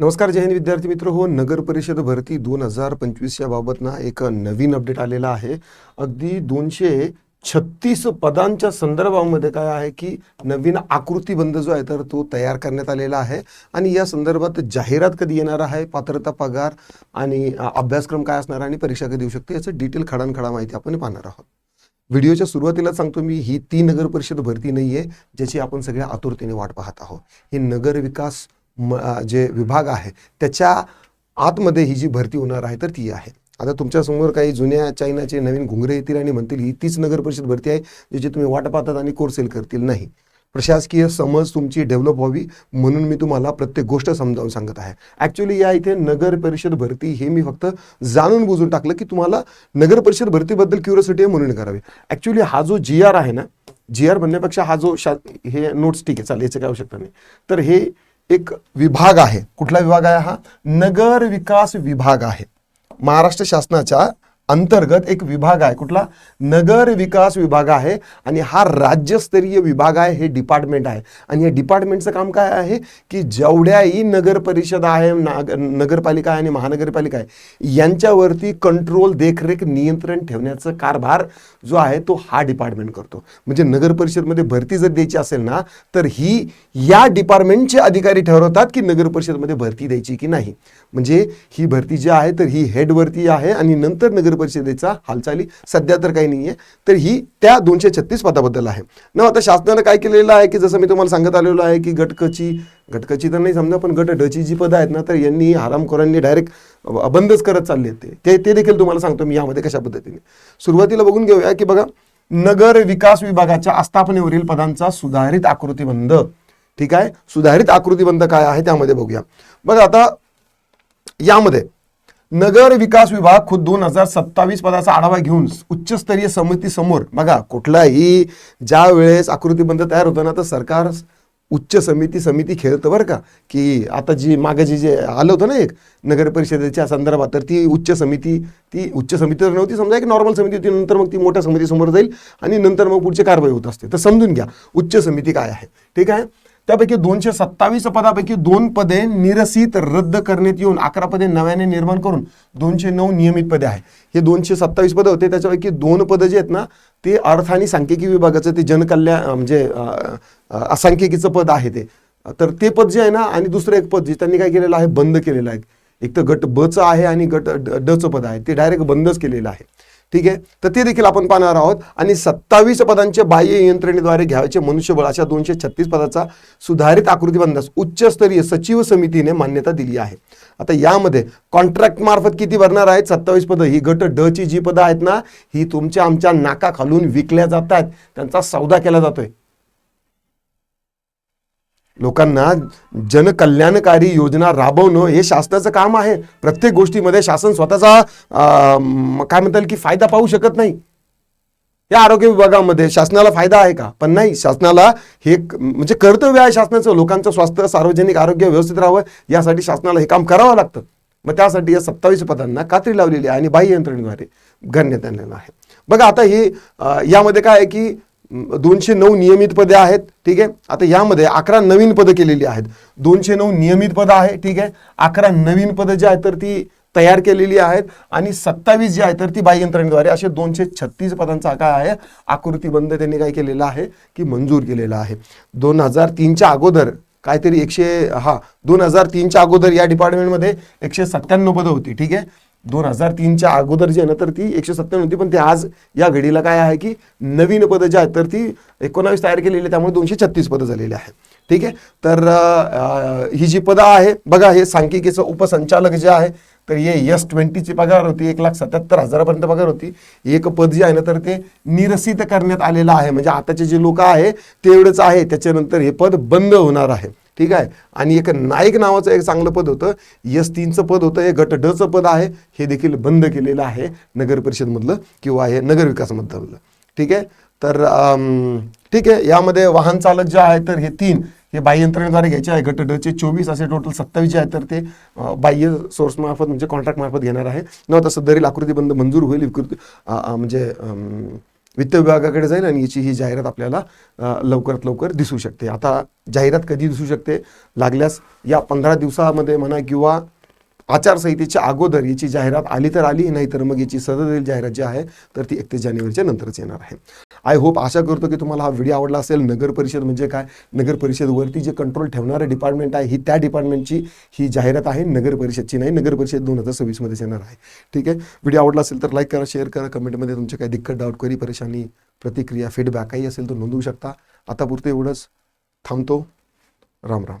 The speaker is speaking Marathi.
नमस्कार जय हिंद विद्यार्थी मित्र. हो नगर परिषद भरती दोन हजार पंचवीस या बाबत ना एक नवीन अपडेट आलेला आहे. अगदी दोनशे छत्तीस पदांच्या संदर्भामध्ये काय आहे की नवीन आकृतीबंध जो आहे तर तो तयार करण्यात आलेला आहे. आणि या संदर्भात जाहिरात कधी येणार आहे पात्रता पगार आणि अभ्यासक्रम काय असणार आणि परीक्षा कधी देऊ शकते याचं डिटेल खडानखडा माहिती आपण पाहणार आहोत. व्हिडिओच्या सुरुवातीला सांगतो मी ही ती नगर परिषद भरती नाही आहे ज्याची आपण सगळ्या आतुरतेने वाट पाहत आहोत. ही नगर विकास म जे विभाग आहे त्याच्या आतमध्ये ही जी भरती होणार आहे तर ती आहे. आता तुमच्यासमोर काही जुन्या चायनाचे नवीन घुंगरे येतील आणि म्हणतील ही तीच नगर परिषद भरती आहे ज्याची तुम्ही वाट पाहतात आणि कोर्सेल करतील. नाही. प्रशासकीय समज तुमची डेव्हलप व्हावी म्हणून मी तुम्हाला प्रत्येक गोष्ट समजावून सांगत आहे. ॲक्च्युली या इथे नगर परिषद भरती हे मी फक्त जाणून बुजून टाकलं की तुम्हाला नगर परिषद भरतीबद्दल क्युरियोसिटी आहे म्हणून करावी. ॲक्च्युली हा जो जी आर आहे ना जी आर म्हणण्यापेक्षा हा जो शा हे नोट्स ठीक आहे चालेल याचं काय आवश्यकता नाही. तर हे एक विभाग आहे. कुठला विभाग आहे हा? नगर विकास विभाग आहे. महाराष्ट्र शासनाच्या अंतर्गत एक विभाग आहे. कुठला? नगर विकास विभाग आहे आणि हा राज्यस्तरीय विभाग आहे हे डिपार्टमेंट आहे. आणि या डिपार्टमेंटचं काम काय आहे? की जेवढ्याही नगर परिषद आहे नाग नगरपालिका आहे आणि महानगरपालिका आहे यांच्यावरती कंट्रोल देखरेख नियंत्रण ठेवण्याचा कारभार जो आहे तो हा डिपार्टमेंट करतो. म्हणजे नगर परिषदमध्ये भरती जर द्यायची असेल ना तर ही या डिपार्टमेंटचे अधिकारी ठरवतात की नगर परिषदमध्ये भरती द्यायची की नाही. म्हणजे ही भरती जी आहे तर ही हेडवरती आहे आणि नंतर नगर परिषदेचा हालचाली सध्या तर काही नाही आहे तर ही त्या दोनशे छत्तीस पदाबद्दल आहे. न आता शासनानं काय केलेलं आहे की जसं मी तुम्हाला सांगत आलेलो आहे की गटकची गटकची तर नाही समजा पण गट डची जी पदं आहेत ना तर यांनी हरामखोरांनी डायरेक्ट बंदच करत चालले ते. ते ते देखील तुम्हाला सांगतो मी यामध्ये कशा पद्धतीने. सुरुवातीला बघून घेऊया की बघा नगर विकास विभागाच्या आस्थापनेवरील पदांचा सुधारित आकृतीबंध ठीक आहे? सुधारित आकृतीबंध काय आहे? त्यामध्ये बघूया. बघा आता यामध्ये नगर विकास विभाग खुद दोन हजार सत्तावीस पदाचा आढावा घेऊन उच्चस्तरीय समिती समोर बघा कुठलाही ज्या वेळेस आकृतीबंध तयार होतं ना तर सरकार उच्च समिती समिती खेळतं बरं का. की आता जी मागे जी जे आलं होतं ना एक नगर परिषदेच्या संदर्भात तर ती उच्च समिती ती उच्च समिती तर नव्हती समजा एक नॉर्मल समिती होती नंतर मग ती मोठ्या समितीसमोर जाईल आणि नंतर मग पुढची कारवाई होत असते. तर समजून घ्या उच्च समिती काय आहे. ठीक आहे? त्यापैकी दोनशे सत्तावीस पदापैकी दोन पदे निरसित रद्द करण्यात येऊन अकरा पदे नव्याने निर्माण करून दोनशे नऊ नियमित पदे आहे हे दोनशे सत्तावीस पदं होते त्याच्यापैकी दोन पदं जे आहेत ना ते अर्थ आणि सांख्यिकी विभागाचं ते जनकल्याण म्हणजे असांख्यिकीचं पद आहे ते. तर ते पद जे आहे ना आणि दुसरं एक पद जे त्यांनी काय केलेलं आहे बंद केलेलं आहे. एक तर गट बचं आहे आणि गट ड- डचं पद आहे. ते डायरेक्ट बंदच केलेलं आहे. ठीक आहे? तर ते देखील आपण पाहणार आहोत. आणि सत्तावीस पदांचे बाह्य यंत्रणेद्वारे घ्यायचे मनुष्यबळ अशा दोनशे छत्तीस पदाचा सुधारित आकृतीबंधास उच्चस्तरीय सचिव समितीने मान्यता दिली आहे. आता यामध्ये कॉन्ट्रॅक्ट मार्फत किती भरणार आहेत? सत्तावीस पदं. ही गट ड ची जी पदं आहेत ना ही तुमच्या आमच्या नाका खालून विकल्या जातात. त्यांचा सौदा केला जातोय. लोकांना जनकल्याणकारी योजना राबवणं हे शासनाचं काम आहे. प्रत्येक गोष्टीमध्ये शासन स्वतःचा काय म्हणता येईल की फायदा पाहू शकत नाही. या आरोग्य विभागामध्ये शासनाला फायदा आहे का? पण नाही शासनाला हे म्हणजे कर्तव्य आहे शासनाचं लोकांचं स्वास्थ्य सार्वजनिक आरोग्य व्यवस्थित राहावं यासाठी शासनाला हे काम करावं लागतं. मग त्यासाठी या सत्तावीस पदांना कात्री लावलेली आहे आणि बाह्य यंत्रणेद्वारे करण्यात आलेलं आहे. बघा आता हे यामध्ये काय आहे की दोनशे नऊ नियमित पदे आहेत ठीक आहे? आता यामध्ये अकरा नवीन पदं केलेली आहेत. दोनशे नऊ नियमित पदं आहे ठीक आहे? अकरा नवीन पदं जी आहेत तर ती तयार केलेली आहेत आणि सत्तावीस जी आहे तर ती बाह्य यंत्रणेद्वारे असे दोनशे छत्तीस पदांचा काय आहे? आकृतीबंध त्यांनी काय केलेला आहे की मंजूर केलेला आहे. दोन हजार तीनच्या अगोदर काहीतरी एकशे हा दोन हजार तीनच्या अगोदर या डिपार्टमेंटमध्ये एकशे सत्त्याण्णव पदं होती ठीक आहे? दोन हजार तीनच्या अगोदर जी आहे ना तर ती एकशे सत्त्याण्णव होती. पण ते आज या घडीला काय आहे की नवीन पदं जी आहेत तर ती एकोणावीस तयार केलेली आहे त्यामुळे दोनशे छत्तीस पदं झालेली आहे ठीक आहे? तर ही जी पदं आहे बघा हे सांख्यिकीचं उपसंचालक जे आहे तर हे यस ट्वेंटीची पगार होती एक लाख सत्याहत्तर हजारापर्यंत पगार होती. एक पद जे आहे ना तर ते निरसित करण्यात आलेलं आहे. म्हणजे आताचे जे लोक आहे तेवढंच आहे. त्याच्यानंतर हे पद बंद होणार आहे. ठीक आहे? आणि एक नाईक नावाचं एक चांगलं पद होतं. यस तीनचं पद होतं. हे गट डचं पद आहे. हे देखील बंद केलेलं आहे नगर परिषदमधलं किंवा हे नगरविकासमधलं ठीक आहे? तर ठीक आहे. यामध्ये वाहन चालक जे आहे तर हे तीन. हे बाह्य यंत्रणेद्वारे घ्यायचे आहे. गट डचे चोवीस असे टोटल सत्तावीस जे आहेत तर ते बाह्य सोर्स मार्फत म्हणजे कॉन्ट्रॅक्ट मार्फत घेणार आहे. न तसं दरील आकृतीबंध मंजूर होईल. विकृती म्हणजे वित्त विभागाकडे जाईल आणि याची ही जाहिरात आपल्याला लवकरात लवकर दिसू शकते. आता जाहिरात कधी दिसू शकते? लागल्यास या पंधरा दिवसामध्ये म्हणा किंवा आचारसंहितेच्या अगोदर याची जाहिरात आली तर आली नाही तर मग याची सदरील जाहिरात जी आहे तर ती एकतीस जानेवारीच्या नंतरच येणार आहे. आय होप आशा करतो की तुम्हाला हा व्हिडिओ आवडला असेल. नगर परिषद म्हणजे काय? नगर परिषदवरती जे कंट्रोल ठेवणारं डिपार्टमेंट आहे ही त्या डिपार्टमेंटची ही जाहिरात आहे. नगर परिषदची नाही नगर परिषद दोन हजार सव्वीसमध्येच येणार आहे. ठीक आहे? व्हिडिओ आवडला असेल तर लाईक करा शेअर करा. कमेंटमध्ये तुमचे काही दिक्कत डाऊट करी परेशानी प्रतिक्रिया फीडबॅक काही असेल तर नोंदवू शकता. आतापुरतं एवढंच. थांबतो. राम राम.